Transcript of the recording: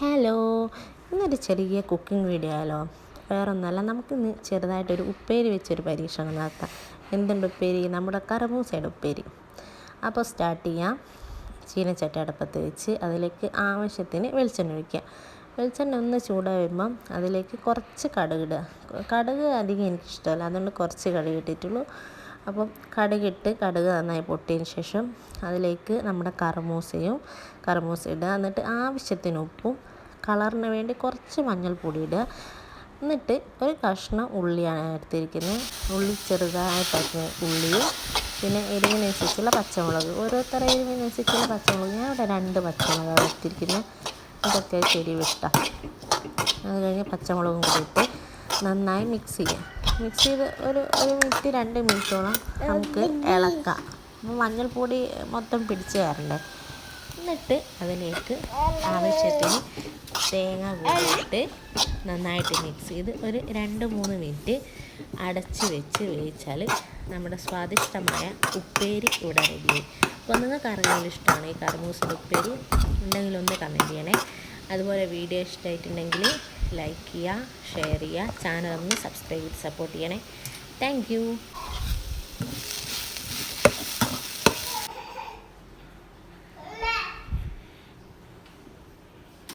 Hello ഇന്നൊരു ചെറിയ cooking video ആയാലോ? വേറൊന്നുമല്ല നമുക്കിന്ന് ചെറുതായിട്ടൊരു ഉപ്പേരി വെച്ചൊരു പരീക്ഷണം നടത്താം. എന്തുണ്ട് ഉപ്പേരി? നമ്മുടെ കറമൂസയുടെ ഉപ്പേരി. അപ്പോൾ സ്റ്റാർട്ട് ചെയ്യാം. ചീനച്ചട്ടി അടുപ്പത്ത് വെച്ച് അതിലേക്ക് ആവശ്യത്തിന് വെളിച്ചെണ്ണ ഒഴിക്കുക വെളിച്ചെണ്ണ ഒന്ന് ചൂടായി വരുമ്പം അതിലേക്ക് കുറച്ച് കടുക് ഇടുക. കടുക് അധികം എനിക്കിഷ്ടമല്ല. അതുകൊണ്ട് കുറച്ച് കടുക് ഇട്ടിട്ടുള്ളൂ. അപ്പം കടുകിട്ട് കടുക് നന്നായി പൊട്ടിയതിന് ശേഷം അതിലേക്ക് നമ്മുടെ കറുമൂസയും കറുമൂസ ഇടുക. എന്നിട്ട് ആവശ്യത്തിന് ഉപ്പും കളറിന് വേണ്ടി കുറച്ച് മഞ്ഞൾപ്പൊടി ഇടുക. എന്നിട്ട് ഒരു കഷ്ണം ഉള്ളിയാണ് എടുത്തിരിക്കുന്നത്. ഉള്ളി ചെറുതായിട്ടൊക്കെ ഉള്ളിയും പിന്നെ എരിവിനനുസരിച്ചുള്ള പച്ചമുളക്. ഓരോരുത്തരുടെ എരിവിനനുസരിച്ചുള്ള പച്ചമുളക്. ഞാൻ ഇവിടെ രണ്ട് പച്ചമുളകാണ് എടുത്തിരിക്കുന്നത്. അതൊക്കെ എരിവ് ഇഷ്ടം. അത് കഴിഞ്ഞ് പച്ചമുളകും കൂടി ഇട്ട് നന്നായി മിക്സ് ചെയ്യാം. മിക്സ് ചെയ്ത് ഒരു ഒരു മിനിറ്റ് രണ്ട് മിനിറ്റോളം നമുക്ക് ഇളക്കാം. മഞ്ഞൾപ്പൊടി മൊത്തം പിടിച്ച് കയറണ്ടേ എന്നിട്ട് അതിലേക്ക് ആവശ്യത്തിന് തേങ്ങ കൂടിയിട്ട് നന്നായിട്ട് മിക്സ് ചെയ്ത് ഒരു രണ്ട് മൂന്ന് മിനിറ്റ് അടച്ച് വെച്ച് വേവിച്ചാൽ നമ്മുടെ സ്വാദിഷ്ടമായ ഉപ്പേരി ഇവിടെ റെഡിയായി അപ്പോൾ നിങ്ങൾക്ക് അറിയാൻ ഇഷ്ടമാണ് ഈ കറുമൂസിന്റെ ഉപ്പേരി. ഉണ്ടെങ്കിൽ ഒന്ന് കമന്റ് ചെയ്യണേ. അതുപോലെ വീഡിയോ ഇഷ്ടമായിട്ടുണ്ടെങ്കിൽ ലൈക്ക് ചെയ്യുക ഷെയർ ചെയ്യുക ചാനൽ ഒന്ന് സബ്സ്ക്രൈബ് ചെയ്ത് സപ്പോർട്ട് ചെയ്യണേ താങ്ക്